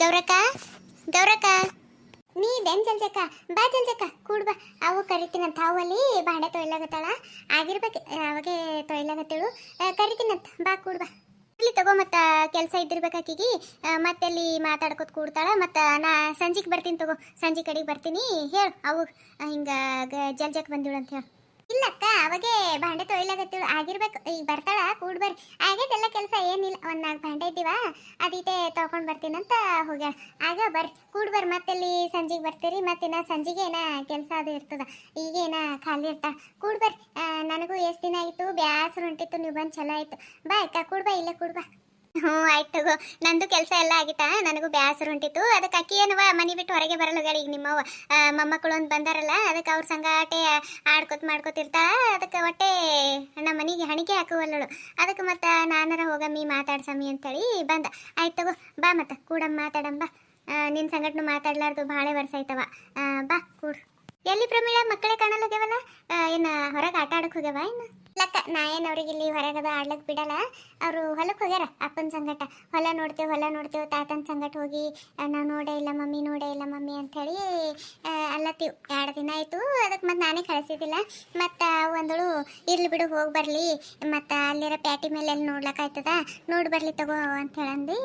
ಗೌರಕ್ಕ? ಗೌರಕ್ಕ? ನೀ ಇದೇನ್ ಜಲ್ಜಕ್ಕ, ಬಾ ಜಲ್ಜಕ್ಕ, ಕೂಡ್ ಬಾ. ಅವು ಕರಿತೀನಂತ, ಅವಲ್ಲಿ ಬಾಂಡೆ ತೊಯ್ಲಾಗತ್ತಾಳ. ಆಗಿರ್ಬೇಕು, ಅವಾಗೆ ತೊಯ್ಲಾಗತ್ತೇಳು. ಕರಿತೀನಂತ, ಬಾ ಕೂಡ್ ಬಾ. ಇಲ್ಲಿ ತಗೋ ಮತ್ತ, ಕೆಲಸ ಇದ್ದಿರ್ಬೇಕಾಕಿಗಿ ಮತ್ತೆ ಅಲ್ಲಿ ಮಾತಾಡ್ಕೊತ ಕೂಡ್ತಾಳ. ಮತ್ತ ನಾ ಸಂಜೆಗೆ ಬರ್ತೀನಿ ತಗೋ. ಸಂಜೆ ಕಡೆಗೆ ಬರ್ತೀನಿ, ಹೇಳು. ಅವು ಹಿಂಗ ಜಲ್ಜಕ್ ಬಂದಿಳು ಅಂತ ಹೇಳು. ಇಲ್ಲಕ್ಕ, ಅವಾಗೆ ಭಾಂಡೆ ತೊಯ್ಲಾಗತ್ತಿಳು ಆಗಿರ್ಬೇಕು. ಈಗ ಬರ್ತಾಳ, ಕೂಡ್ ಬರ್ರಿ. ಆಗೈತೆಲ್ಲ ಕೆಲಸ ಏನಿಲ್ಲ, ಒಂದ್ ನಾಲ್ಕು ಭಾಂಡೆ ಇದ್ದೀವ ಅದೀಟೆ ತಗೊಂಡ್ ಬರ್ತೀನಂತ ಹೋಗ್ಯಾಳ. ಆಗ ಬರ್ರಿ, ಕೂಡ್ ಬರ್ರಿ, ಮತ್ತೆಲ್ಲಿ ಸಂಜೆಗೆ ಬರ್ತೀರಿ, ಮತ್ತಿನ್ನ ಸಂಜೆಗೆ ಏನ ಕೆಲಸ ಅದು ಇರ್ತದ. ಈಗೇನ ಖಾಲಿ ಇರ್ತಾಳ. ಕೂಡ್ ಬರ್ರಿ ನನಗೂ ಎಷ್ಟು ದಿನ ಆಯಿತು, ಬ್ಯಾಸರ ಹೊಂಟಿತ್ತು, ನೀವು ಬಂದು ಚಲೋ ಆಯ್ತು. ಬಾ ಅಕ್ಕ, ಕೂಡ್ ಬಾ, ಇಲ್ಲೇ ಕೂಡ್ ಬಾ. ಹ್ಞೂ, ಆಯ್ತು ತಗೋ. ನಂದು ಕೆಲಸ ಎಲ್ಲ ಆಗಿತ್ತ? ನನಗೂ ಬ್ಯಾಸರ ಹೊಂಟಿತ್ತು ಅದಕ್ಕೆ ಅಕ್ಕಿ ಏನವ ಮನೆ ಬಿಟ್ಟು ಹೊರಗೆ ಬರಲ್ಲ ಈಗ ನಿಮ್ಮವ್ವ ಮೊಮ್ಮಕ್ಕಳು ಒಂದು ಬಂದಾರಲ್ಲ, ಅದಕ್ಕೆ ಅವ್ರ ಸಂಗಾಟೆ ಆಡ್ಕೊತ ಮಾಡ್ಕೊತಿರ್ತಾ, ಅದಕ್ಕೆ ಒಟ್ಟೆ ನಮ್ಮ ಮನೆಗೆ ಹಣಿಕೆ ಹಾಕುವಲ್ಲಳು. ಅದಕ್ಕೆ ಮತ್ತೆ ನಾನರ ಹೋಗಮ್ಮಿ ಮಾತಾಡ್ಸಮ್ಮಿ ಅಂತೇಳಿ ಬಂದ. ಆಯ್ತು ತಗೋ, ಬಾ ಮತ್ತೆ, ಕೂಡಮ್ಮ ಮಾತಾಡಮ್ಮ, ಬಾ. ನಿನ್ನ ಸಂಗಟ್ನು ಮಾತಾಡ್ಲಾರ್ದು ಭಾಳ ವರ್ಷ ಆಯ್ತವ. ಬಾ, ಕೂಡ್. ಎಲ್ಲಿ ಪ್ರಮೀಳ, ಮಕ್ಕಳೇ ಕಾಣಲ್ಲ ಹೋಗ್ಯಾವಲ್ಲ? ಏನು ಹೊರಗೆ ಆಟ ಆಡಕ್ ಹೋಗ್ಯಾವ ಏನು? ಲಕ್ಕ, ನಾ ಏನು ಅವ್ರಿಗೆ ಇಲ್ಲಿ ಹೊರಗದ ಆಡ್ಲಕ್ ಬಿಡಲ್ಲ. ಅವರು ಹೊಲಕ್ಕೆ ಹೋಗ್ಯಾರ, ಅಪ್ಪನ ಸಂಗಟ. ಹೊಲ ನೋಡ್ತೇವೆ ಹೊಲ ನೋಡ್ತೇವೆ, ತಾತನ ಸಂಗಟ ಹೋಗಿ ನಾವು ನೋಡೇ ಇಲ್ಲ ಮಮ್ಮಿ, ನೋಡೇ ಇಲ್ಲ ಮಮ್ಮಿ ಅಂಥೇಳಿ ಅಲ್ಲತ್ತೀವಿ. ಎರಡು ದಿನ ಆಯಿತು ಅದಕ್ಕೆ ಮತ್ತೆ ನಾನೇ ಕಳಿಸಿದ್ದಿಲ್ಲ. ಮತ್ತು ಒಂದಳು, ಇರ್ಲಿ ಬಿಡು, ಹೋಗಿ ಬರಲಿ. ಮತ್ತು ಅಲ್ಲಿರೋ ಪ್ಯಾಟಿ ಮೇಲೆ ಎಲ್ಲಿ ನೋಡ್ಲಕ್ಕಾಯ್ತದ ನೋಡಿ ಬರಲಿ ತಗೋ ಅಂತ ಹೇಳಂದು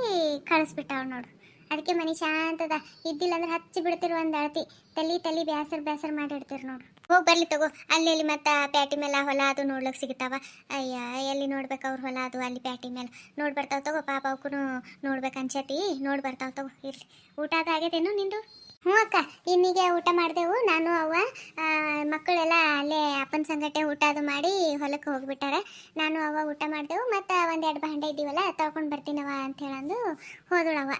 ಕಳಿಸ್ಬಿಟ್ಟವ್ ನೋಡು. ಅದಕ್ಕೆ ಮನೆ ಶಾಂತದ. ಇದ್ದಿಲ್ಲ ಅಂದ್ರೆ ಹಚ್ಚಿ ಬಿಡ್ತಿರು ಒಂದು ಅಳತಿ. ತಲೆ ತಲೆ ಬ್ಯಾಸರ್ ಬ್ಯಾಸರ್ ಮಾಡಿಡ್ತಿರು ನೋಡು. ಹೋಗಿ ಬರ್ಲಿ ತಗೋ. ಅಲ್ಲಿ ಅಲ್ಲಿ ಮತ್ತೆ ಪ್ಯಾಟಿ ಮೇಲೆ ಹೊಲ ಅದು ನೋಡ್ಲಿಕ್ಕೆ ಸಿಗ್ತಾವ. ಅಯ್ಯ, ಎಲ್ಲಿ ನೋಡ್ಬೇಕು ಅವ್ರ ಹೊಲ ಅದು, ಅಲ್ಲಿ ಪ್ಯಾಟಿ ಮೇಲೆ. ನೋಡಿ ಬರ್ತಾವ ತಗೋ, ಪಾಪ ಅವಕ್ಕೂ ನೋಡ್ಬೇಕು ಅನ್ಸತಿ. ನೋಡಿ ಬರ್ತಾವ ತಗೋ, ಇರ್ಲಿ. ಊಟ ಅದ ನಿಂದು? ಹ್ಞೂ ಅಕ್ಕ, ಇನ್ನೀಗೆ ಊಟ ಮಾಡಿದೆವು. ನಾನು, ಅವ್ವ ಮಕ್ಕಳೆಲ್ಲ ಅಲ್ಲೇ ಅಪ್ಪನ ಸಂಗಟೆ ಊಟ ಅದು ಮಾಡಿ ಹೊಲಕ್ಕೆ ಹೋಗ್ಬಿಟ್ಟಾರೆ. ನಾನು, ಅವ್ವ ಊಟ ಮಾಡಿದೆವು. ಮತ್ತು ಒಂದೆರಡು ಭಾಂಡೆ ಇದ್ದೀವಲ್ಲ ತೊಗೊಂಡು ಬರ್ತೀನವ ಅಂತ ಹೇಳಂದು ಹೋದಳವ್ವ.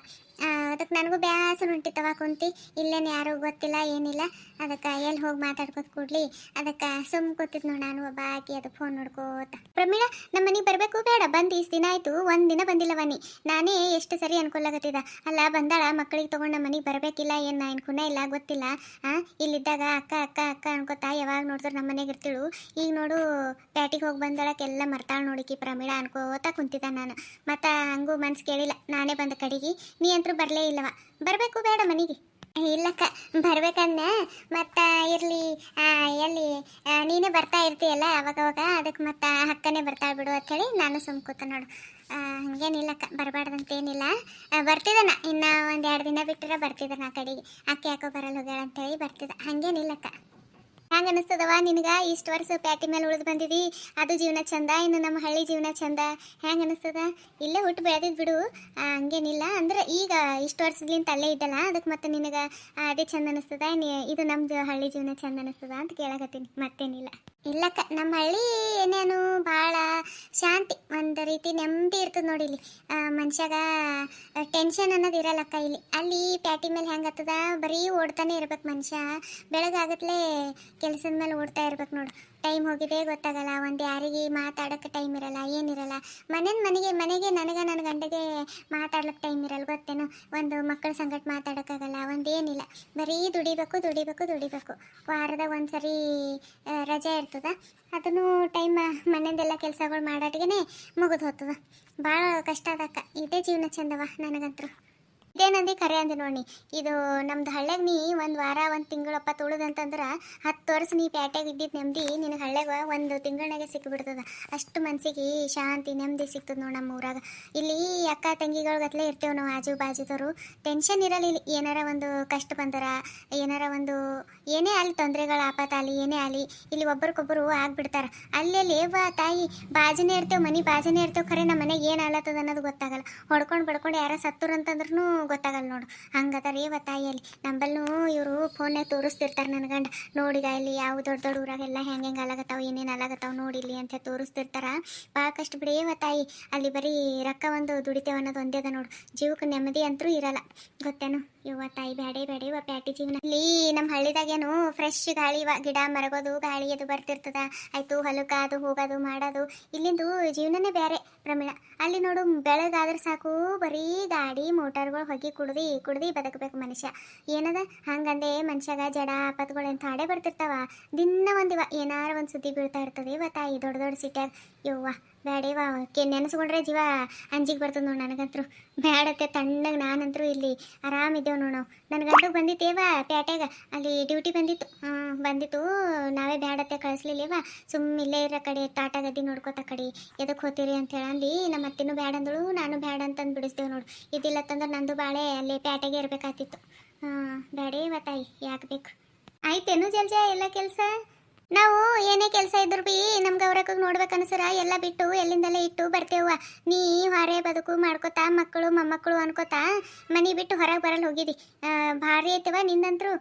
ಅದಕ್ಕೆ ನನಗೂ ಬೇಸರ ಹೊಂಟಿತ್ತವ ಕುಂತಿ. ಇಲ್ಲೇನು ಯಾರೂ ಗೊತ್ತಿಲ್ಲ, ಏನಿಲ್ಲ. ಅದಕ್ಕೆ ಎಲ್ಲಿ ಹೋಗಿ ಮಾತಾಡ್ಕೊತ ಕೂಡ್ಲಿ. ಅದಕ್ಕೆ ಸುಮ್ಮ ಕೂತಿದ್ನು ನಾನು ಒಬ್ಬ ಆಕಿ ಅದು ಫೋನ್ ನೋಡ್ಕೋತ. ಪ್ರಮೀಳ, ನಮ್ಮ ಮನೆಗೆ ಬರಬೇಕು ಬೇಡ, ಬಂದು ಇಷ್ಟು ದಿನ ಆಯಿತು, ಒಂದು ದಿನ ಬಂದಿಲ್ಲ ನೀ. ನಾನೇ ಎಷ್ಟು ಸರಿ ಅನ್ಕೊಲಾಗತ್ತಿದ ಅಲ್ಲ, ಬಂದಾಳ ಮಕ್ಕಳಿಗೆ ತಗೊಂಡ ನಮ್ಮ ಮನೆಗೆ ಬರಬೇಕಿಲ್ಲ, ಏನು ನಾ ಕುನ ಇಲ್ಲ, ಗೊತ್ತಿಲ್ಲ. ಆ, ಇಲ್ಲಿದ್ದಾಗ ಅಕ್ಕ ಅಕ್ಕ ಅಕ್ಕ ಅನ್ಕೋತಾ ಯಾವಾಗ ನೋಡಿದ್ರು ನಮ್ಮ ಮನೆಗೆ ಇರ್ತಿಳು. ಈಗ ನೋಡು, ಪ್ಯಾಟಿಗೆ ಹೋಗಿ ಬಂದಳಕ್ಕೆಲ್ಲ ಮರ್ತಾಳ ನೋಡಿಕಿ ಪ್ರಮೀಳ ಅನ್ಕೋತ ಕುಂತಿದ್ದ ನಾನು. ಮತ್ತು ಹಂಗೂ ಮನ್ಸು ಕೇಳಿಲ್ಲ, ನಾನೇ ಬಂದ ಕಡೆಗೆ. ನೀ ಅಂತೂ ಬರಲೇ ಇಲ್ಲವ. ಬರಬೇಕು ಬೇಡ ಮನೆಗೆ. ಇಲ್ಲಕ್ಕ ಬರ್ಬೇಕನ್ನ ಮತ್ತ ಇರ್ಲಿ ಎಲ್ಲಿ ನೀನೇ ಬರ್ತಾ ಇರ್ತೀಯಲ್ಲ ಅವಾಗವಾಗ ಅದಕ್ಕೆ ಮತ್ತ ಹಕ್ಕನೆ ಬರ್ತಾ ಬಿಡು ಅಂತ ಹೇಳಿ ನಾನು ಸುಮ್ ಕೂತ ನೋಡು. ಹಂಗೇನಿಲ್ಲಕ್ಕ, ಬರಬಾರ್ದಂತೇನಿಲ್ಲ. ಬರ್ತಿದನ ಇನ್ನ ಒಂದು ಎರಡು ದಿನ ಬಿಟ್ಟರೆ ಬರ್ತಿದ್ದಾನ ಆ ಕಡೆಗೆ. ಅಕ್ಕ ಯಾಕೋ ಬರಲ್ಲ ಹೋಗ್ಯಾಳ ಅಂತೇಳಿ ಬರ್ತಿದ್ದ. ಹಂಗೇನಿಲ್ಲಕ್ಕ. ಹೆಂಗ ಅನಿಸ್ತದವ ನಿನಗ? ಇಷ್ಟು ವರ್ಷ ಪ್ಯಾಟಿ ಮೇಲೆ ಉಳಿದು ಬಂದಿದಿ. ಅದು ಜೀವನ ಚಂದ, ಇನ್ನು ನಮ್ಮ ಹಳ್ಳಿ ಜೀವನ ಚಂದ. ಹ್ಯಾಂಗ ಅನಿಸ್ತದ? ಇಲ್ಲೇ ಹುಟ್ಟು ಬೆಳೆದಿದ್ ಬಿಡು. ಹಂಗೇನಿಲ್ಲ. ಅಂದ್ರೆ ಈಗ ಇಷ್ಟು ವರ್ಷದಿಂದ ಅಲ್ಲೇ ಇದ್ದಲ್ಲ ಅದಕ್ಕೆ ಮತ್ತೆ ನಿನಗ ಅದೇ ಚಂದ ಅನಿಸ್ತದ. ಇದು ನಮ್ದು ಹಳ್ಳಿ ಜೀವನ ಚಂದ ಅನಿಸ್ತದ ಅಂತ ಕೇಳಕತ್ತೀನಿ. ಮತ್ತೇನಿಲ್ಲ. ಇಲ್ಲಕ್ಕ ನಮ್ಮ ಹಳ್ಳಿ ಏನೇನು ಭಾಳ ಶಾಂತಿ, ಒಂದು ರೀತಿ ನೆಮ್ಮದಿ ಇರ್ತದೆ ನೋಡಿ ಇಲ್ಲಿ. ಮನುಷ್ಯಾಗ ಟೆನ್ಷನ್ ಅನ್ನೋದು ಇರಲ್ಲಕ್ಕ ಇಲ್ಲಿ. ಅಲ್ಲಿ ಪ್ಯಾಟಿ ಮೇಲೆ ಹೆಂಗತ್ತದ ಬರೀ ಓಡ್ತಾನೆ ಇರ್ಬೇಕು ಮನುಷ್ಯ. ಬೆಳಗಾಗತ್ಲೆ ಕೆಲಸದ ಮೇಲೆ ಓಡ್ತಾ ಇರ್ಬೇಕು ನೋಡು. ಟೈಮ್ ಹೋಗಿದೆ, ಗೊತ್ತಾಗಲ್ಲ. ಒಂದು ಯಾರಿಗೆ ಮಾತಾಡೋಕ್ಕೆ ಟೈಮ್ ಇರಲ್ಲ, ಏನಿರಲ್ಲ. ಮನೇನ ಮನೆಗೆ ಮನೆಗೆ ನನಗೆ ನನ್ನ ಗಂಡಗೆ ಮಾತಾಡ್ಲಿಕ್ಕೆ ಟೈಮ್ ಇರಲ್ಲ, ಗೊತ್ತೇನು? ಒಂದು ಮಕ್ಕಳ ಸಂಗಟ ಮಾತಾಡೋಕ್ಕಾಗಲ್ಲ, ಒಂದು ಏನಿಲ್ಲ. ಬರೀ ದುಡಿಬೇಕು ದುಡಿಬೇಕು ದುಡಿಬೇಕು. ವಾರದ ಒಂದು ಸರಿ ರಜೆ ಇರ್ತದ. ಅದನ್ನು ಟೈಮ್ ಮನೆಯದೆಲ್ಲ ಕೆಲಸಗಳು ಮಾಡೋಟಿಗೆ ಮುಗಿದು ಹೋಗ್ತದ. ಭಾಳ ಕಷ್ಟ ಅದಕ್ಕ. ಇದೇ ಜೀವನ ಚಂದವ ನನಗಂತೂ ಇದೇನಂದಿ ಖರೆ ಅಂದೆ ನೋಡಿ ಇದು ನಮ್ದು ಹಳ್ಳ್ಯಾಗ ನೀ ಒಂದು ವಾರ, ಒಂದು ತಿಂಗಳಪ್ಪ ತುಳಿದಂತಂದ್ರೆ ಹತ್ತು ವರ್ಷ ನೀ ಪ್ಯಾಟ್ಯಾಗ ಇದ್ದಿದ್ದು ನೆಮ್ಮದಿ ನಿನಗೆ ಹಳ್ಳ್ಯಾಗ ಒಂದು ತಿಂಗಳಾಗೆ ಸಿಕ್ಕಿಬಿಡ್ತದ ಅಷ್ಟು ಮನ್ಸಿಗೆ ಶಾಂತಿ ನೆಮ್ಮದಿ ಸಿಗ್ತದೆ ನೋಡಿ ನಮ್ಮ ಊರಾಗ. ಇಲ್ಲಿ ಅಕ್ಕ ತಂಗಿಗಳಿಗತ್ಲೇ ಇರ್ತೇವೆ ನಾವು ಆಜು ಬಾಜುದವರು ಟೆನ್ಷನ್ ಇರಲ್ಲ ಏನಾರ ಒಂದು ಕಷ್ಟ ಬಂದರ, ಏನಾರ ಒಂದು, ಏನೇ ಅಲ್ಲಿ ತೊಂದರೆಗಳು ಆಪಾತ ಅಲ್ಲಿ ಏನೇ ಆಗಲಿ ಇಲ್ಲಿ ಒಬ್ಬರಿಗೊಬ್ಬರು ಆಗ್ಬಿಡ್ತಾರ. ಅಲ್ಲೆಲ್ಲಿ ಬಾ ತಾಯಿ, ಬಾಜನೇ ಇರ್ತೇವೆ, ಮನೆ ಬಾಜನೇ ಇರ್ತೇವೆ, ಖರೆ ನಮ್ಮ ಮನೆಗೆ ಏನು ಆಲತ್ತದ ಅನ್ನೋದು ಗೊತ್ತಾಗಲ್ಲ. ಹೊಡ್ಕೊಂಡು ಬಡ್ಕೊಂಡು ಯಾರ ಸತ್ತರು ಅಂತಂದ್ರೂ ಗೊತ್ತಾಗಲ್ಲ ನೋಡು. ಹಂಗದ ರೀ ತಾಯಿಯಲ್ಲಿ. ನಂಬಲ್ಲೂ ಇವರು ಫೋನ್ಯಾಗ ತೋರಿಸ್ತಿರ್ತಾರೆ ನನ್ನ ಗಂಡ. ನೋಡಿದ ಇಲ್ಲಿ ಯಾವ ದೊಡ್ಡ ದೊಡ್ಡ ಊರಾಗೆಲ್ಲ ಹೆಂಗೆ ಹೆಂಗೆ ಅಲಾಗತ್ತಾವ, ಏನೇನು ಅಲಾಗತ್ತಾವ ನೋಡಿಲಿ ಅಂತ ತೋರಿಸ್ತಿರ್ತಾರ. ಭಾಳ ಕಷ್ಟ ಬಿಡೇವ ಅಲ್ಲಿ ಬರೀ ರೊಕ್ಕ ಒಂದು ದುಡಿತೇವೆ ಅನ್ನೋದು ಒಂದೇ ಅದ ನೋಡು. ಜೀವಕ್ಕೆ ನೆಮ್ಮದಿ ಅಂತರೂ ಇರಲ್ಲ. ಗೊತ್ತೇನು? ಇವ ತಾಯಿ ಬ್ಯಾಡೆ ಇವ ಪ್ಯಾಟಿ ಜೀವನ. ಇಲ್ಲಿ ನಮ್ಮ ಹಳ್ಳಿದಾಗೇನು ಫ್ರೆಶ್ ಗಾಳಿ ಗಿಡ ಮರಗೋದು, ಗಾಳಿ ಅದು ಬರ್ತಿರ್ತದ. ಆಯ್ತು ಹೊಲಕ್ಕೆ ಅದು ಹೋಗೋದು, ಮಾಡೋದು. ಇಲ್ಲಿಂದು ಜೀವನನೇ ಬೇರೆ ಪ್ರಮಿಳ. ಅಲ್ಲಿ ನೋಡು, ಬೆಳಗಾದ್ರೆ ಸಾಕು, ಬರೀ ಗಾಡಿ ಮೋಟಾರ್ಗಳು ಹೊಗೆ ಕುಡ್ದಿ ಕುಡ್ದಿ ಬದುಕಬೇಕು ಮನುಷ್ಯ. ಏನದ? ಹಂಗಂದೆ ಮನುಷ್ಯಾಗ ಜಡ, ಆಪತ್ಗಳು ಅಂತ ಹಾಡೇ ಬರ್ತಿರ್ತಾವ. ದಿನ ಒಂದಿವ ಏನಾರ ಒಂದು ಸುದ್ದಿ ಬೀಳ್ತಾ ಇರ್ತದೆ. ಇವ ತಾಯಿ, ದೊಡ್ಡ ದೊಡ್ಡ ಸಿಟ್ಯಾಗ ಯವ್ವ ಬ್ಯಾಡೇವಾ ಕೆ ನೆನೆಸ್ಕೊಂಡ್ರೆ ಜೀವ ಅಂಜಿಗೆ ಬರ್ತದೆ ನೋಡಿ ನನಗಂತರೂ. ಬ್ಯಾಡತ್ತೆ ತಣ್ಣಗೆ ನಾನಂತರೂ ಇಲ್ಲಿ ಆರಾಮಿದ್ದೇವೆ ನೋಡು ನಾವು. ನನಗಂತೂ ಬಂದಿತ್ತೇವ ಪ್ಯಾಟ್ಯಾಗ ಅಲ್ಲಿ ಡ್ಯೂಟಿ ಬಂದಿತ್ತು. ಹಾಂ, ಬಂದಿತ್ತು. ನಾವೇ ಬ್ಯಾಡತ್ತೆ ಕಳಿಸ್ಲಿಲ್ಲೇವ ಸುಮ್ಮ ಇಲ್ಲೇ ಇರೋ ಕಡೆ ತಾಟ ಗದ್ದಿ ನೋಡ್ಕೋತ ಕಡೆ ಎದಕ್ಕೆ ಹೋತೀರಿ ಅಂತ ಹೇಳಂದು ನಮ್ಮ ಅತ್ತಿನೂ ಬೇಡ ಅಂದಳು, ನಾನು ಬ್ಯಾಡ ಅಂತಂದು ಬಿಡಿಸ್ತೇವೆ ನೋಡು. ಇದಿಲ್ಲತ್ತಂದ್ರೆ ನಂದು ಬಾಳೆ ಅಲ್ಲಿ ಪ್ಯಾಟೆಗೆ ಇರಬೇಕಾತಿತ್ತು. ಹಾಂ ಬ್ಯಾಡೇವ ತಾಯಿ, ಯಾಕೆ ಬೇಕು? ಆಯ್ತೇನು ಜಲ್ಜ ಎಲ್ಲ ಕೆಲಸ? ನಾವು ಏನೇ ಕೆಲಸ ಇದ್ರು ಬಿ ನಮ್ಗೆ ನೋಡ್ಬೇಕು ನೋಡ್ಬೇಕನ್ಸರ ಎಲ್ಲ ಬಿಟ್ಟು ಎಲ್ಲಿಂದಲೇ ಇಟ್ಟು ಬರ್ತೇವ ನೀ ಹೊರೆ ಬದುಕು ಮಾಡ್ಕೋತಾ, ಮಕ್ಕಳು, ಮೊಮ್ಮಕ್ಕಳು ಅನ್ಕೋತಾ, ಮನಿ ಬಿಟ್ಟು ಹೊರಗೆ ಬರಲ್ಲ ಹೋಗಿದಿ. ಭಾರಿ ಐತವ ನಿಂದಂತ್ರು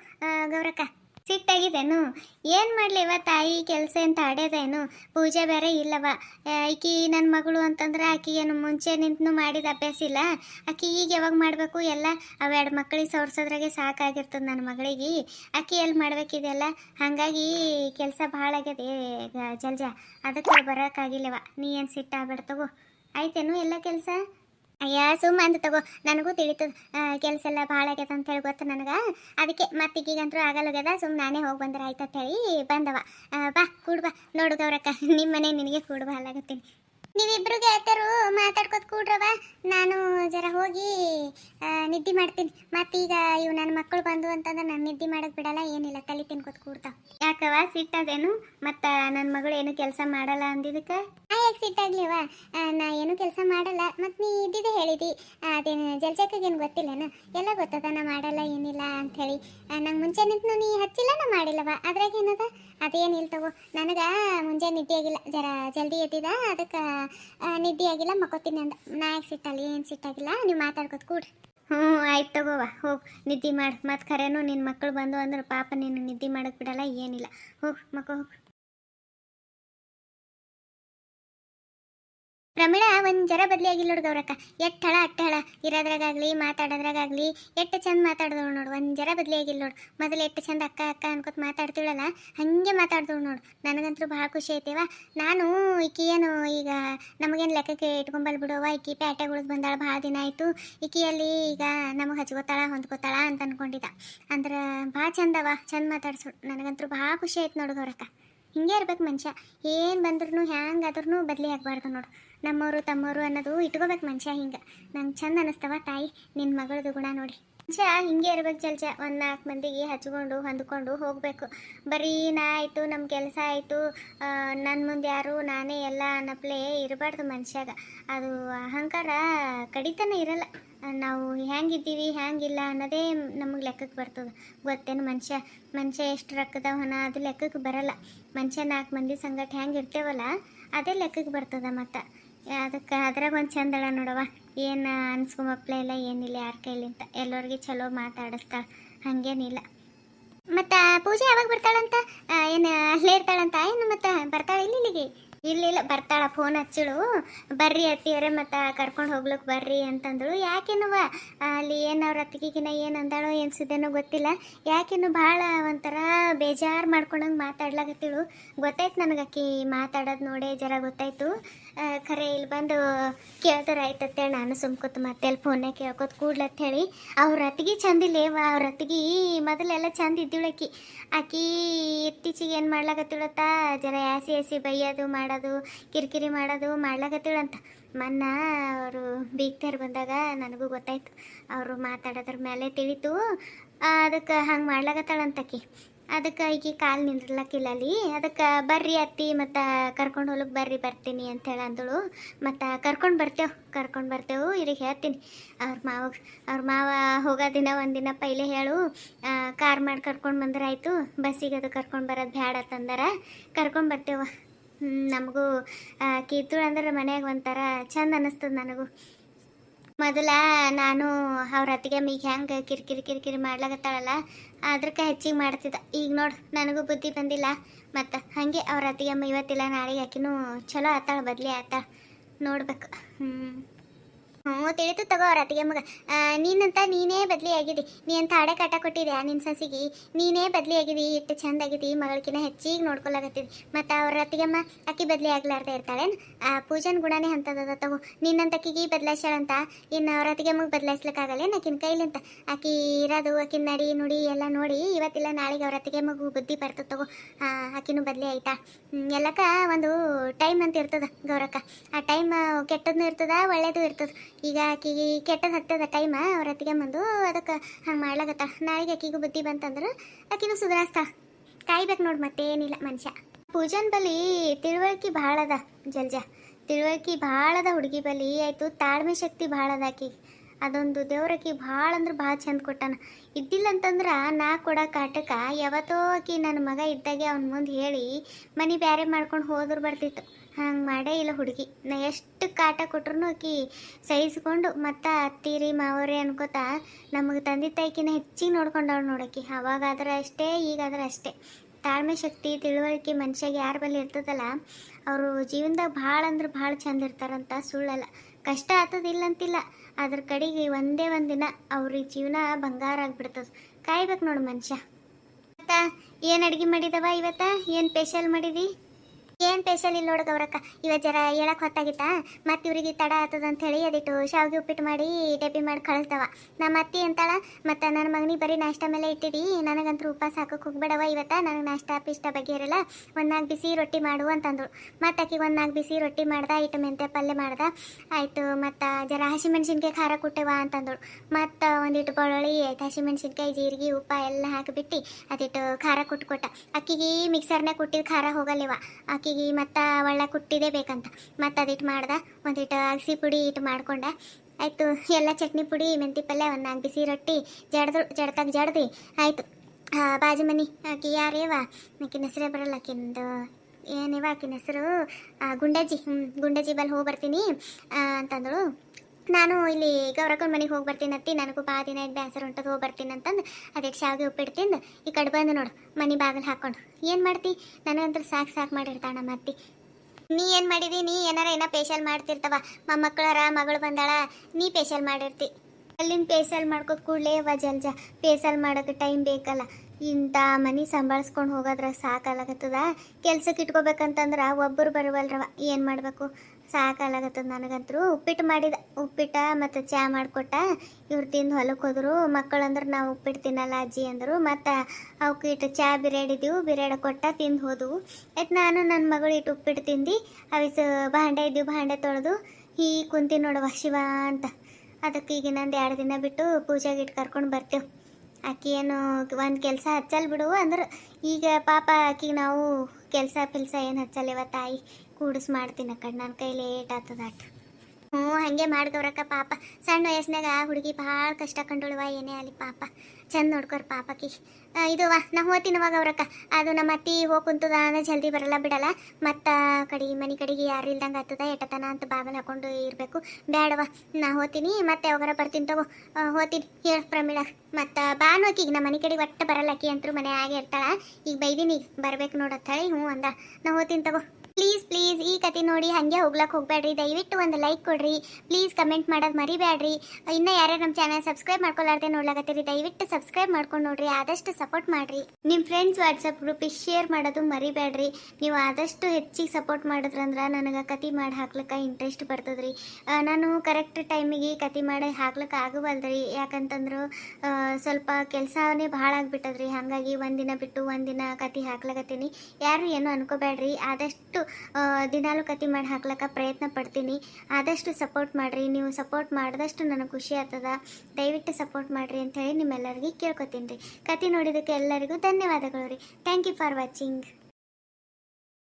ಗೌರಕ್ಕ. ಸಿಟ್ಟಾಗಿದೇನು ಏನು ಮಾಡ್ಲಿವ ತಾಯಿ ಕೆಲಸ ಅಂತ ಆಡ್ಯದೇನು? ಪೂಜೆ ಬೇರೆ ಇಲ್ಲವ. ಆಕಿ ನನ್ನ ಮಗಳು ಅಂತಂದ್ರೆ ಆಕಿ ಏನು ಮುಂಚೆ ನಿಂತು ಮಾಡಿದ ಅಭ್ಯಾಸ ಇಲ್ಲ. ಆಕಿ ಈಗ ಯಾವಾಗ ಮಾಡಬೇಕು ಎಲ್ಲ ಅವೆರಡು ಮಕ್ಕಳಿಗೆ ಸೋರ್ಸೋದ್ರಾಗೆ ಸಾಕಾಗಿರ್ತದೆ ನನ್ನ ಮಗಳಿಗೆ. ಆಕಿ ಎಲ್ಲಿ ಮಾಡ್ಬೇಕಿದೆಲ್ಲ ಹಾಗಾಗಿ ಕೆಲಸ ಭಾಳ ಆಗ್ಯದೆ ಜಲ್ಜ. ಅದಕ್ಕೆ ಬರೋಕ್ಕಾಗಿಲ್ಲವ ನೀ ಏನು ಸಿಟ್ಟಾಗ್ಬೇಡ ತಗೋ. ಆಯ್ತೇನು ಎಲ್ಲ ಕೆಲಸ? ಅಯ್ಯ ಸುಮ್ಮ ಅಂದ ತಗೋ, ನನಗೂ ತಿಳಿತದ ಕೆಲಸ ಎಲ್ಲ ಭಾಳ ಆಗ್ಯದ ಅಂತ ಹೇಳಿ ಗೊತ್ತು ನನಗೆ? ಅದಕ್ಕೆ ಮತ್ತೆ ಈಗೀಗಂತೂ ಆಗಲ್ಲೋಗ್ಯದ ಸುಮ್ಮ ನಾನೇ ಹೋಗಿ ಬಂದ್ರೆ ಆಯ್ತು ಹೇಳಿ ಬಂದವ. ಬಾ, ಕೂಡ್ ಬಾ, ನೋಡು ಗೌರಕ್ಕ ನಿಮ್ಮ ನಿನಗೆ ಕೂಡ್ ಬಾ ಅಲ್ಲಾಗತ್ತೀನಿ ನೀವಿಬ್ರು ಗೆಳತರು ಮಾತಾಡ್ಕೊತ ಕೂಡ್ರವ ನಾನು ಜರ ಹೋಗಿ ನಿದ್ದೆ ಮಾಡ್ತೀನಿ. ಮತ್ತೀಗ ಇವು ನನ್ನ ಮಕ್ಕಳು ಬಂದು ಅಂತಂದ್ರೆ ನಾನು ನಿದ್ದೆ ಮಾಡೋಕೆ ಬಿಡಲ್ಲ, ಏನಿಲ್ಲ, ತಲೆ ತಿನ್ಕೊತ ಕೂಡ್ತಾವ. ಯಾಕವ ಸಿಟ್ಟದೇನು ಮತ್ತು ನನ್ನ ಮಗಳು ಏನು ಕೆಲಸ ಮಾಡಲ್ಲ ಅಂದಿದ್ದಕ್ಕೆ? ಯಾಕೆ ಆಗ್ಲಿವ? ನಾ ಏನು ಕೆಲಸ ಮಾಡಲ್ಲ. ಮತ್ತು ನೀ ಇದ್ದಿದ್ದೆ ಹೇಳಿದಿ. ಅದೇನು ಗೊತ್ತಿಲ್ಲ ಗೊತ್ತಿಲ್ಲನ? ಎಲ್ಲ ಗೊತ್ತದ ನಾ ಮಾಡಲ್ಲ, ಏನಿಲ್ಲ ಅಂಥೇಳಿ. ನಂಗೆ ಮುಂಚೆ ನಿಂತು ನೀ ಹಚ್ಚಿಲ್ಲ ನಾ ಮಾಡಿಲ್ಲವ? ಅದ್ರಾಗ ಏನದ? ಅದೇನಿಲ್ಲ ತಗೋ, ನನಗೆ ಮುಂಜೆ ನಿದ್ದೆ ಆಗಿಲ್ಲ. ಜರ ಜಲ್ದಿ ಎದ್ದಿದ, ಅದಕ್ಕೆ ನಿದ್ದೆ ಆಗಿಲ್ಲ, ಮಕ್ಕೋತೀನಿ ಅಂದ. ನಾ ಯಾಕೆ ಸಿಟ್ಟಲ್ಲಿ ಏನು ಸಿಟ್ಟಾಗಿಲ್ಲ ನೀವು ಮಾತಾಡ್ಕೊತ ಕೂಡ್ರಿ ಹ್ಞೂ, ಆಯ್ತು ತಗೋವ ಹೋಗಿ, ನಿದ್ದೆ ಮಾಡು. ಮತ್ತು ಖರೇನು ನಿನ್ನ ಮಕ್ಕಳು ಬಂದು ಅಂದ್ರೆ ಪಾಪ ನೀನು ನಿದ್ದೆ ಮಾಡಕ್ಕೆ ಬಿಡಲ್ಲ, ಏನಿಲ್ಲ. ಹೋಗಿ, ಮಕ್ಕ, ಹೋಗಿ. ಪ್ರಮಿಳ ಒಂದು ಜರ ಬದ್ಲಿ ಆಗಿಲ್ಲ ನೋಡು ಗೌರಕ್ಕ. ಎಟ್ಟು ಹಳ ಅಟ್ಟ ಹಳ. ಇರೋದ್ರಾಗಾಗ್ಲಿ, ಮಾತಾಡೋದ್ರಾಗಾಗ್ಲಿ, ಎಷ್ಟು ಚಂದ ಮಾತಾಡ್ದವ್ ನೋಡು. ಒಂದು ಜರ ಬದಲಿಯಾಗಿಲ್ಲ ನೋಡು. ಮೊದಲು ಎಷ್ಟು ಚಂದ ಅಕ್ಕ ಅಕ್ಕ ಅನ್ಕೊತ ಮಾತಾಡ್ತಿಳಲ್ಲ ಹಂಗೆ ಮಾತಾಡ್ದವ್ ನೋಡು. ನನಗಂತೂ ಭಾಳ ಖುಷಿ ಐತೆವ ನಾನು ಈಕಿ ಏನು ಈಗ ನಮಗೇನು ಲೆಕ್ಕಕ್ಕೆ ಇಟ್ಕೊಂಬಲ್ ಬಿಡುವ? ಈಕಿ ಪ್ಯಾಟೆಗೆ ಉಳಿದು ಬಂದಾಳ ಭಾಳ ದಿನ ಆಯಿತು. ಈಕಿಯಲ್ಲಿ ಈಗ ನಮಗೆ ಹಚ್ಕೋತಾಳ, ಹೊಂದ್ಕೋತಾಳ ಅಂತ ಅನ್ಕೊಂಡಿದ್ದ. ಅಂದ್ರೆ ಭಾಳ ಚಂದವ, ಚಂದ ಮಾತಾಡ್ಸು ನನಗಂತೂ ಭಾಳ ಖುಷಿ ಆಯ್ತು ನೋಡು ಗೌರಕ್ಕ. ಹಿಂಗೆ ಇರ್ಬೇಕು ಮನುಷ್ಯ. ಏನು ಬಂದ್ರೂ ಹ್ಯಾಂಗೆ ಆದ್ರೂ ಬದಲಿ ಆಗಬಾರ್ದು ನೋಡು. ನಮ್ಮವರು ತಮ್ಮವರು ಅನ್ನೋದು ಇಟ್ಕೋಬೇಕು ಮನುಷ್ಯ ಹಿಂಗೆ. ನಂಗೆ ಚಂದ ಅನ್ನಿಸ್ತವ ತಾಯಿ ನಿನ್ನ ಮಗಳದು ಗುಣ ನೋಡಿ. ಮನುಷ್ಯ ಹಿಂಗೆ ಇರ್ಬೇಕು ಜಲ್ಜ. ಒಂದು ನಾಲ್ಕು ಮಂದಿಗೆ ಹಚ್ಕೊಂಡು, ಹೊಂದ್ಕೊಂಡು ಹೋಗಬೇಕು. ಬರೀ ನಾ ಆಯಿತು ನಮ್ಮ ಕೆಲಸ ಆಯಿತು ನನ್ನ ಮುಂದೆ ಯಾರು, ನಾನೇ ಎಲ್ಲ ಅನ್ನಪ್ಲೆ ಇರಬಾರ್ದು ಮನುಷ್ಯಾಗ. ಅದು ಅಹಂಕಾರ ಕಡಿತನೇ ಇರಲ್ಲ. ನಾವು ಹೆಂಗಿದ್ದೀವಿ, ಹೆಂಗಿಲ್ಲ ಅನ್ನೋದೇ ನಮಗೆ ಲೆಕ್ಕಕ್ಕೆ ಬರ್ತದೆ. ಗೊತ್ತೇನು ಮನುಷ್ಯ ಮನುಷ್ಯ ಎಷ್ಟು ರೊಕ್ಕದ ಅದು ಲೆಕ್ಕಕ್ಕೆ ಬರಲ್ಲ. ಮನುಷ್ಯ ನಾಲ್ಕು ಮಂದಿ ಸಂಗಟ ಹೆಂಗೆ ಇರ್ತೇವಲ್ಲ, ಅದೇ ಲೆಕ್ಕಕ್ಕೆ ಬರ್ತದ ಮತ್ತು. ಅದಕ್ಕೆ ಅದ್ರಾಗ ಒಂದು ಚಂದಳ ನೋಡವ ಏನು ಅನ್ಸ್ಕೊಂಬಪ್ಲೆ ಇಲ್ಲ ಏನಿಲ್ಲ ಯಾರ ಕೈಲಿಂತ ಎಲ್ಲರಿಗೆ ಚಲೋ ಮಾತಾಡಿಸ್ತಾಳೆ ಹಾಗೇನಿಲ್ಲ. ಮತ್ತು ಪೂಜೆ ಯಾವಾಗ ಬರ್ತಾಳಂತ ಏನು ಅಲ್ಲೇ ಇರ್ತಾಳಂತ, ಏನು ಮತ್ತು ಬರ್ತಾಳೆ ಇಲ್ಲಿ ಇಲ್ಲಿಗೆ? ಇಲ್ಲ ಇಲ್ಲ, ಬರ್ತಾಳ ಫೋನ್ ಹಚ್ಚಳು. ಬರ್ರಿ ಅತ್ತಿಯವ್ರೆ ಮತ್ತು ಕರ್ಕೊಂಡು ಹೋಗ್ಲಿಕ್ಕೆ ಬರ್ರಿ ಅಂತಂದಳು. ಯಾಕೇನವ ಅಲ್ಲಿ ಏನು ಅವ್ರ ಅತ್ತಿಗೆಗಿನ ಏನು ಅಂದಾಳೋ, ಏನು ಗೊತ್ತಿಲ್ಲ. ಯಾಕೇನು ಭಾಳ ಒಂಥರ ಬೇಜಾರು ಮಾಡ್ಕೊಂಡಂಗೆ ಮಾತಾಡ್ಲಾಕತ್ತಿಳು. ಗೊತ್ತಾಯ್ತು ನನಗೆ ಆಕಿ ಮಾತಾಡೋದು ನೋಡೇ, ಜರ ಗೊತ್ತಾಯ್ತು. ಖರೆ, ಇಲ್ಲಿ ಬಂದು ಕೇಳ್ತಾರ, ಆಯ್ತತ್ತೆ ನಾನು ಸುಮ್ಕೊತ ಮತ್ತೆ ಅಲ್ಲಿ ಫೋನ್ನೇ ಕೇಳ್ಕೊತ ಕೂಡ್ಲತ್ ಹೇಳಿ. ಅವ್ರ ಅತ್ತಿಗೆ ಚಂದಿಲ್ಲೇವ ಅವ್ರ ಅತ್ತಿಗೆ ಮೊದಲೆಲ್ಲ ಚಂದ ಇದ್ದಿಳಕಿ ಆಕಿ. ಇತ್ತೀಚಿಗೆ ಏನು ಮಾಡ್ಲಾಕತ್ತಿಳತ್ತ? ಜರ ಯಾಸಿ ಯಾಸಿ ಬೈಯೋದು, ಮಾಡೋದು, ಕಿರಿಕಿರಿ ಮಾಡೋದು ಮಾಡ್ಲಾಕತ್ತಿಳಂತ ಮನ್ನ ಅವರು ಬೀಗ್ತಾರ ಬಂದಾಗ ನನಗೂ ಗೊತ್ತಾಯ್ತು. ಅವರು ಮಾತಾಡೋದ್ರ ಮೇಲೆ ತಿಳಿತು. ಅದಕ್ಕೆ ಹಂಗೆ ಮಾಡ್ಲಾಕತ್ತಾಳಂತಕಿ ಅದಕ್ಕೆ ಈಗ ಕಾಲು ನಿಂದ್ರಲಕ್ಕಿಲ್ಲ ಅಲ್ಲಿ ಅದಕ್ಕೆ ಬರ್ರಿ ಅತ್ತಿ, ಮತ್ತು ಕರ್ಕೊಂಡು ಹೊಲಕ್ಕೆ ಬರ್ರಿ, ಬರ್ತೀನಿ ಅಂತ ಹೇಳಿ ಅಂದಳು. ಮತ್ತು ಕರ್ಕೊಂಡು ಬರ್ತೇವೆ ಕರ್ಕೊಂಡು ಬರ್ತೇವೆ, ಇರಿಗೆ ಹೇಳ್ತೀನಿ. ಅವ್ರ ಮಾವ ಅವ್ರ ಮಾವ ಹೋಗೋ ದಿನ ಒಂದಿನ ಪೈಲೆ ಹೇಳು ಕಾರ್ ಮಾಡಿ ಕರ್ಕೊಂಡು ಬಂದ್ರೆ ಆಯಿತು. ಬಸ್ಸಿಗೆ ಅದು ಕರ್ಕೊಂಡು ಬರೋದು ಬ್ಯಾಡ ತಂದರೆ ಕರ್ಕೊಂಡು ಬರ್ತೇವೆ. ನಮಗೂ ಕೀತುಳು ಅಂದ್ರೆ ಮನೆಯಾಗ ಒಂಥರ ಚಂದ ಅನ್ನಿಸ್ತದೆ ನನಗೂ. ಮೊದಲ ನಾನು ಅವ್ರ ಅತ್ತಿಗೆ ಮೀಗ ಹೆಂಗೆ ಕಿರಿಕಿರಿ ಕಿರಿಕಿರಿ ಮಾಡ್ಲಾಗತ್ತಾಳಲ್ಲ ಅದ್ರಕ್ಕೆ ಹೆಚ್ಚಿಗೆ ಮಾಡ್ತಿದ್ದ. ಈಗ ನೋಡು, ನನಗೂ ಬುದ್ಧಿ ಬಂದಿಲ್ಲ. ಮತ್ತು ಹಾಗೆ ಅವ್ರ ಅತ್ತಿಗೆ ಇವತ್ತಿಲ್ಲ, ನಾಳೆಗೆ ಆಕಿನೂ ಚಲೋ ಆತಾಳ, ಬದಲಿ ಆತಾಳ. ನೋಡ್ಬೇಕು. ಹ್ಞೂ ಹ್ಞೂ ತಿಳಿತು ತಗೋ ಅವ್ರ ಅತ್ತಿಗೆ ಮಗ. ನೀನಂತ ನೀನೇ ಬದ್ಲಿ ಆಗಿದಿ ನೀ ಅಂತ ಹಡೆ ಕಾಟ ಕೊಟ್ಟಿದ್ಯಾ ನಿನ್ನ ಸಸಿಗೆ? ನೀನೇ ಬದ್ಲಿ ಆಗಿದಿ ಇಟ್ಟು ಚಂದ ಆಗಿದಿ ಮಗಳಕಿನ ಹೆಚ್ಚಿಗೆ ನೋಡ್ಕೊಲಾಗತ್ತಿದಿ ಮತ್ತು ಅವ್ರ ಅತ್ತಿಗೆಮ್ಮ ಅಕ್ಕಿ ಬದ್ಲಿ ಆಗ್ಲಾರ್ದೆ ಇರ್ತಾಳೇನು? ಆ, ಪೂಜನ್ ಗುಣನೇ ಅಂತದ ತಗೋ. ನಿನ್ನಂತ ಅಕ್ಕಿಗೆ ಬದಲಾಯಿಸ್ಯಾಳಂತ? ಇನ್ನು ಅವ್ರ ಅತ್ತಿಗೆ ಮಗ ಬದಲಾಯಿಸ್ಲಿಕ್ಕಾಗಲ್ಲೇನು ಆಕಿನ ಕೈಲಿಂತ? ಆಕಿ ಇರೋದು ಆಕಿನ ನಡಿ, ನುಡಿ ಎಲ್ಲ ನೋಡಿ ಇವತ್ತಿಲ್ಲ ನಾಳೆಗೆ ಅವ್ರ ಅತ್ತಿಗೆ ಮಗು ಬುದ್ಧಿ ಬರ್ತದೆ ತಗೋ. ಆಕಿನೂ ಬದಲಿ ಆಯ್ತಾ? ಎಲ್ಲಕ್ಕ ಒಂದು ಟೈಮ್ ಅಂತ ಇರ್ತದ ಗೌರಕ್ಕ. ಆ ಟೈಮ್ ಕೆಟ್ಟದ್ನು ಇರ್ತದ, ಒಳ್ಳೇದು ಇರ್ತದ. ಈಗ ಆಕಿಗೆ ಕೆಟ್ಟದ ಹತ್ತದ ಟೈಮ ಅವ್ರ ಅತ್ತಿಗೆ ಬಂದು, ಅದಕ್ಕೆ ಹಂಗೆ ಮಾಡ್ಲಾಗತ್ತ ನಾಳೆಗೆ ಆಕಿಗೂ ಬುದ್ಧಿ ಬಂತಂದ್ರೆ, ಆಕಿನೂ ಸುಧಾರಿಸ್ತಾ. ಕಾಯ್ಬೇಕು ನೋಡಿ ಮತ್ತೇನಿಲ್ಲ ಮನುಷ್ಯ. ಪೂಜನ್ ಬಲಿ ತಿಳುವಳಿಕೆ ಭಾಳ ಅದ ಜಲ್ಜ. ತಿಳುವಳಿಕೆ ಭಾಳ ಅದ ಹುಡುಗಿ ಬಲಿ ಆಯಿತು, ತಾಳ್ಮೆ ಶಕ್ತಿ ಭಾಳ ಅದ ಆಕಿಗೆ ಅದೊಂದು ದೇವ್ರಕಿ ಭಾಳ ಅಂದ್ರೆ ಭಾಳ ಚಂದ ಕೊಟ್ಟಾನ. ಇದ್ದಿಲ್ಲ ಅಂತಂದ್ರೆ ನಾ ಕೊಡೋ ಕಾಟಕ ಯಾವತ್ತೋ ಆಕಿ ನನ್ನ ಮಗ ಇದ್ದಾಗೆ ಅವ್ನ ಮುಂದೆ ಹೇಳಿ ಮನೆ ಬ್ಯಾರೆ ಮಾಡ್ಕೊಂಡು ಹೋದ್ರು ಬರ್ತಿತ್ತು. ಹಂಗೆ ಮಾಡೇ ಇಲ್ಲ ಹುಡುಗಿ. ನಾ ಎಷ್ಟು ಕಾಟ ಕೊಟ್ರು ಆಕಿ ಸಹಿಸ್ಕೊಂಡು ಮತ್ತೆ ಅತ್ತೀರಿ ಮಾವರಿ ಅನ್ಕೋತ ನಮಗೆ ತಂದೆ ತಾಯಿಕಿನ ಹೆಚ್ಚಿಗೆ ನೋಡ್ಕೊಂಡವ್ಳು ಅವಾಗ ಅವಾಗಾದ್ರೆ ಅಷ್ಟೇ, ಈಗಾದ್ರೆ ಅಷ್ಟೇ. ತಾಳ್ಮೆ ಶಕ್ತಿ, ತಿಳುವಳಿಕೆ ಮನುಷ್ಯಗೆ ಯಾರ ಬಳಿ ಇರ್ತದಲ್ಲ, ಅವರು ಜೀವನದಾಗ ಭಾಳ ಅಂದ್ರೆ ಭಾಳ ಚಂದ ಇರ್ತಾರಂತ ಸುಳ್ಳಲ್ಲ. ಕಷ್ಟ ಆತದಿಲ್ಲ ಅಂತಿಲ್ಲ ಅದ್ರ ಕಡೆಗೆ ಒಂದೇ ಒಂದಿನ ಅವ್ರಿಗೆ ಜೀವನ ಬಂಗಾರ ಆಗ್ಬಿಡ್ತದ. ಕಾಯ್ಬೇಕು ನೋಡು ಮನುಷ್ಯ. ಮತ್ತ ಏನು ಅಡ್ಗೆ ಮಾಡಿದವ ಇವತ್ತ? ಏನು ಸ್ಪೆಷಲ್ ಮಾಡಿದಿ? ಏನು ಸ್ಪೆಷಲ್ ಇಲ್ಲ ನೋಡು ಗೌರಕ್ಕ. ಇವತ್ತು ಜರ ಹೇಳಕ್ ಹೊತ್ತಾಗಿತ್ತ? ಮತ್ತೆ ಇವ್ರಿಗೆ ತಡ ಆತದ ಅಂತ ಹೇಳಿ ಅದಿಟ್ಟು ಶಾವಿಗೆ ಉಪ್ಪಿಟ್ಟು ಮಾಡಿ ಡಬ್ಬಿ ಮಾಡಿ ಕಳಿಸ್ದವ. ನಮ್ಮ ಅತ್ತಿ ಅಂತಾಳ, ಮತ್ತ ನನ್ನ ಮಗನಿಗೆ ಬರೀ ನಾಷ್ಟ ಮೇಲೆ ಇಟ್ಟಿದಿ. ನನಗಂತೂ ಉಪವಾಸ ಹಾಕಕ್ಕೆ ಹೋಗ್ಬೇಡವ ಇವತ್ತ. ನನಗೆ ನಾಷ್ಟ ಪಿಷ್ಟ ಬಗ್ಗೆ ಇರಲ್ಲ. ಒಂದು ನಾಲ್ಕು ಬಿಸಿ ರೊಟ್ಟಿ ಮಾಡು ಅಂತಂದ್ರು. ಮತ್ತು ಆಕಿಗೆ ಒಂದು ನಾಲ್ಕು ಬಿಸಿ ರೊಟ್ಟಿ ಮಾಡ್ದ ಇಟ್ಟು ಮೆಂತೆ ಪಲ್ಯ ಮಾಡ್ದ. ಆಯಿತು, ಮತ್ತ ಜರ ಹಸಿಮೆಣ್ಸಿನ್ಕಾಯಿ ಖಾರ ಕೊಟ್ಟೆವ ಅಂತಂದಳು ಮತ್ತ ಒಂದಿಟ್ಟು ಬೆಳ್ಳುಳ್ಳಿ ಆಯ್ತು. ಹಸಿಮೆಣ್ಸಿನ್ಕಾಯಿ ಜೀರಿಗೆ, ಉಪ್ಪ ಎಲ್ಲ ಹಾಕಿಬಿಟ್ಟು, ಅದಿಟ್ಟು ಖಾರ ಕುಟ್ಕೊಟ್ಟ. ಕೊಟ್ಟ ಅಕ್ಕಿಗೆ ಮಿಕ್ಸರ್ನಾಗ ಕುಟ್ಟಿದ ಖಾರ ಹೋಗಲ್ಲಿವ. ಆಕಿಗೆ ಮತ್ತು ಒಳ್ಳೆ ಕುಟ್ಟಿದೆ ಬೇಕಂತ. ಮತ್ತು ಅದಿಟ್ಟು ಮಾಡ್ದೆ ಒಂದಿಟ್ಟು ಅಗಸಿ ಪುಡಿ ಇಟ್ಟು ಮಾಡ್ಕೊಂಡೆ. ಆಯಿತು, ಎಲ್ಲ ಚಟ್ನಿ ಪುಡಿ, ಮೆಂತಿ ಪಲ್ಯ, ಒಂದು ನಾಲ್ಕು ಬಿಸಿ ರೊಟ್ಟಿ, ಜಡ್ದು ಜಡ್ತಾಗ ಜಡ್ದು. ಆಯಿತು. ಬಾಜು ಮನಿ, ಆಕಿ ಯಾರೇವ ಆಕಿನ ಹೆಸರೇ ಬರಲ್ಲ, ಆಕಿಂದು ಏನಿವ ಆಕಿನ ಹೆಸರು ಗುಂಡಜ್ಜಿ. ಹ್ಞೂ ಗುಂಡಜ್ಜಿ ಬಲ್ಲಿ ಹೋಗಿ ಬರ್ತೀನಿ ಅಂತಂದಳು. ನಾನು ಇಲ್ಲಿ ಗೌರಕ್ಕನ ಮನೆಗೆ ಹೋಗಿ ಬರ್ತೀನಿ ಅತ್ತಿ. ನನಗೂ ಬಾ ದಿನ ಇದು ಬೇಸರ ಹೊಂಟದ ಹೋಗಿ ಬರ್ತೀನಿ ಅಂತಂದು ಅದಕ್ಕೆ ಶಾವಿಗೆ ಉಪ್ಪಿಟ್ಟು ತಿಂದು ಈ ಕಡೆ ಬಂದು ನೋಡು, ಮನೆ ಬಾಗಿಲು ಹಾಕ್ಕೊಂಡು ಏನು ಮಾಡ್ತಿ? ನನಗಂತೂ ಸಾಕು ಸಾಕು ಮಾಡಿರ್ತಾಳ ನಮ್ಮ ಅತ್ತಿ. ನೀ ಏನು ಮಾಡಿದಿ? ನೀ ಏನಾರ ಏನೋ ಪೇಶಲ್ ಮಾಡ್ತಿರ್ತವ. ಮೊಮ್ಮಕ್ಕಳರ ಮಗಳು ಬಂದಾಳ. ನೀ ಪೇಶಲ್ ಮಾಡಿರ್ತಿ. ಅಲ್ಲಿಂದ ಪೇಸಲ್ ಮಾಡ್ಕೋತ ಕೂಡಲೇ ವಜಲ್ಜ ಜಲ್ಜ. ಪೇಸಲ್ ಮಾಡೋಕೆ ಟೈಮ್ ಬೇಕಲ್ಲ. ಇಂಥ ಮನೆ ಸಂಭಾಳಿಸ್ಕೊಂಡು ಹೋಗೋದ್ರ ಸಾಕಾಗತ್ತದ ಕೆಲ್ಸಕ್ಕೆ ಇಟ್ಕೋಬೇಕಂತಂದ್ರೆ ಒಬ್ಬರು ಬರುವಲ್ರವ, ಏನು ಮಾಡಬೇಕು? ಸಾಕಾಗತ್ತದ ನನಗಂತರೂ. ಉಪ್ಪಿಟ್ಟು ಮಾಡಿದ, ಉಪ್ಪಿಟ್ಟ ಮತ್ತು ಚಹಾ ಮಾಡಿಕೊಟ್ಟ, ಇವ್ರು ತಿಂದು ಹೊಲಕ್ಕೆ ಹೋದರು. ಮಕ್ಕಳಂದ್ರೆ ನಾವು ಉಪ್ಪಿಟ್ಟು ತಿನ್ನಲ್ಲ ಅಜ್ಜಿ ಅಂದರು. ಮತ್ತು ಅವಕ್ಕೆ ಇಟ್ಟು ಚಾ ಬಿರಿಯಾಡಿದೀವು ಬಿರಿಯಾಡ ಕೊಟ್ಟ ತಿಂದು ಹೋದವು. ಆಯ್ತು ನಾನು ನನ್ನ ಮಗಳು ಇಟ್ಟು ಉಪ್ಪಿಟ್ಟು ತಿಂದು, ಅವಿಸ ಭಾಂಡೆ ಇದ್ದೀವಿ, ಭಾಂಡೆ ತೊಳೆದು ಈ ಕುಂತಿ ನೋಡುವ ಶಿವ ಅಂತ. ಅದಕ್ಕೆ ಈಗ ಇನ್ನೊಂದು ಎರಡು ದಿನ ಬಿಟ್ಟು ಪೂಜೆಗೆ ಇಟ್ಟು ಕರ್ಕೊಂಡು ಬರ್ತೇವೆ. ಆಕಿ ಏನು ಒಂದು ಕೆಲಸ ಹಚ್ಚಲ್ ಬಿಡು ಅಂದ್ರೆ. ಈಗ ಪಾಪ ಆಕಿಗೆ ನಾವು ಕೆಲಸ ಪಿಲ್ಸ ಏನು ಹಚ್ಚಲ್ಲಿವ ತಾಯಿ? ಕೂಡಿಸ್ ಮಾಡ್ತೀನಿ ಅಕ್ಕ ನನ್ನ ಕೈ ಲೇಟ್ ಆಗ್ತದ ಆಟ. ಹ್ಞೂ ಹಾಗೆ ಮಾಡ್ದವ್ರಕ್ಕ ಪಾಪ. ಸಣ್ಣ ವಯಸ್ಸಿನಾಗ ಹುಡುಗಿ ಭಾಳ ಕಷ್ಟ ಕಂಡುಳುವ ಏನೇ ಅಲ್ಲಿ ಪಾಪ. ಚಂದ ನೋಡ್ಕೊರ್ ಪಾಪಕಿ ಇದು ವಾ, ನಾ ಹೋತಿನವಾಗ ಅವ್ರಕ್ಕ. ಅದು ನಮ್ಮ ಅತ್ತಿ ಹೋಗಿ ಕುಂತದ ಅಂದ್ರೆ ಜಲ್ದಿ ಬರಲ್ಲ, ಬಿಡಲ್ಲ. ಮತ್ತು ಕಡೆಗೆ ಮನೆ ಕಡೆಗೆ ಯಾರು ಇಲ್ದಂಗೆ ಆಗ್ತದ ಎಟತನ ಅಂತ ಬಾಗಿಲು ಹಾಕೊಂಡು ಇರಬೇಕು. ಬೇಡವಾ ನಾ ಹೋತೀನಿ ಮತ್ತೆ ಯಾವಾಗಾರ ಬರ್ತೀನಿ ತಗೋ. ಹೋತೀನಿ ಹೇಳ ಪ್ರಮೀಳ. ಮತ್ತು ಬಾನು ಆಕಿಗೆ, ನಮ್ಮ ಮನೆ ಕಡೆಗೆ ಒಟ್ಟು ಬರಲ್ಲ ಆಕಿ ಅಂತೂ ಮನೆ ಆಗೇ ಇರ್ತಾಳ. ಈಗ ಬೈದಿನಿ ಈಗ ಬರ್ಬೇಕು ನೋಡತ್ತಾಳೆ ಹ್ಞೂ ಅಂದ. ನಾ ಹೋತೀನಿ ತಗೋ. ಪ್ಲೀಸ್ ಪ್ಲೀಸ್ ಈ ಕತೆ ನೋಡಿ ಹಾಗೆ ಹೋಗ್ಲಕ್ಕೆ ಹೋಗ್ಬೇಡ್ರಿ. ದಯವಿಟ್ಟು ಒಂದು ಲೈಕ್ ಕೊಡ್ರಿ. ಪ್ಲೀಸ್ ಕಮೆಂಟ್ ಮಾಡೋದು ಮರಿಬೇಡ್ರಿ. ಇನ್ನೂ ಯಾರ್ಯಾರು ನಮ್ಮ ಚಾನಲ್ ಸಬ್ಸ್ಕ್ರೈಬ್ ಮಾಡ್ಕೊಲಾರ್ದೆ ನೋಡ್ಲಾಕತ್ತೀರಿ, ದಯವಿಟ್ಟು ಸಬ್ಸ್ಕ್ರೈಬ್ ಮಾಡ್ಕೊಂಡು ನೋಡ್ರಿ, ಆದಷ್ಟು ಸಪೋರ್ಟ್ ಮಾಡ್ರಿ. ನಿಮ್ಮ ಫ್ರೆಂಡ್ಸ್ ವಾಟ್ಸಪ್ ಗ್ರೂಪಿಗೆ ಶೇರ್ ಮಾಡೋದು ಮರಿಬೇಡ್ರಿ. ನೀವು ಆದಷ್ಟು ಹೆಚ್ಚಿಗೆ ಸಪೋರ್ಟ್ ಮಾಡಿದ್ರಂದ್ರೆ ನನಗೆ ಕತೆ ಮಾಡಿ ಹಾಕ್ಲಿಕ್ಕೆ ಇಂಟ್ರೆಸ್ಟ್ ಬರ್ತದ್ರಿ. ನಾನು ಕರೆಕ್ಟ್ ಟೈಮಿಗೆ ಕತೆ ಮಾಡಿ ಹಾಕ್ಲಿಕ್ಕೆ ಆಗವಲ್ದ್ರಿ. ಯಾಕಂತಂದ್ರೆ ಸ್ವಲ್ಪ ಕೆಲಸನೇ ಭಾಳ ಆಗಿಬಿಟ್ಟದ್ರಿ. ಹಾಗಾಗಿ ಒಂದಿನ ಬಿಟ್ಟು ಒಂದಿನ ಕತೆ ಹಾಕ್ಲಕತ್ತೀನಿ. ಯಾರು ಏನು ಅನ್ಕೋಬೇಡ್ರಿ. ಆದಷ್ಟು ದಿನಾಲು ಕತಿ ಮಾಡಿ ಹಾಕ್ಲಕ್ಕ ಪ್ರಯತ್ನ ಪಡ್ತೀನಿ. ಆದಷ್ಟು ಸಪೋರ್ಟ್ ಮಾಡಿರಿ. ನೀವು ಸಪೋರ್ಟ್ ಮಾಡಿದಷ್ಟು ನನಗೆ ಖುಷಿ ಆಗ್ತದ. ದಯವಿಟ್ಟು ಸಪೋರ್ಟ್ ಮಾಡಿರಿ ಅಂತ ಹೇಳಿ ನಿಮ್ಮೆಲ್ಲರಿಗೂ ಕೇಳ್ಕೊತೀನಿ ರೀ. ಕತೆ ನೋಡಿದ್ದಕ್ಕೆ ಎಲ್ಲರಿಗೂ ಧನ್ಯವಾದಗಳು ರೀ. Thank you for watching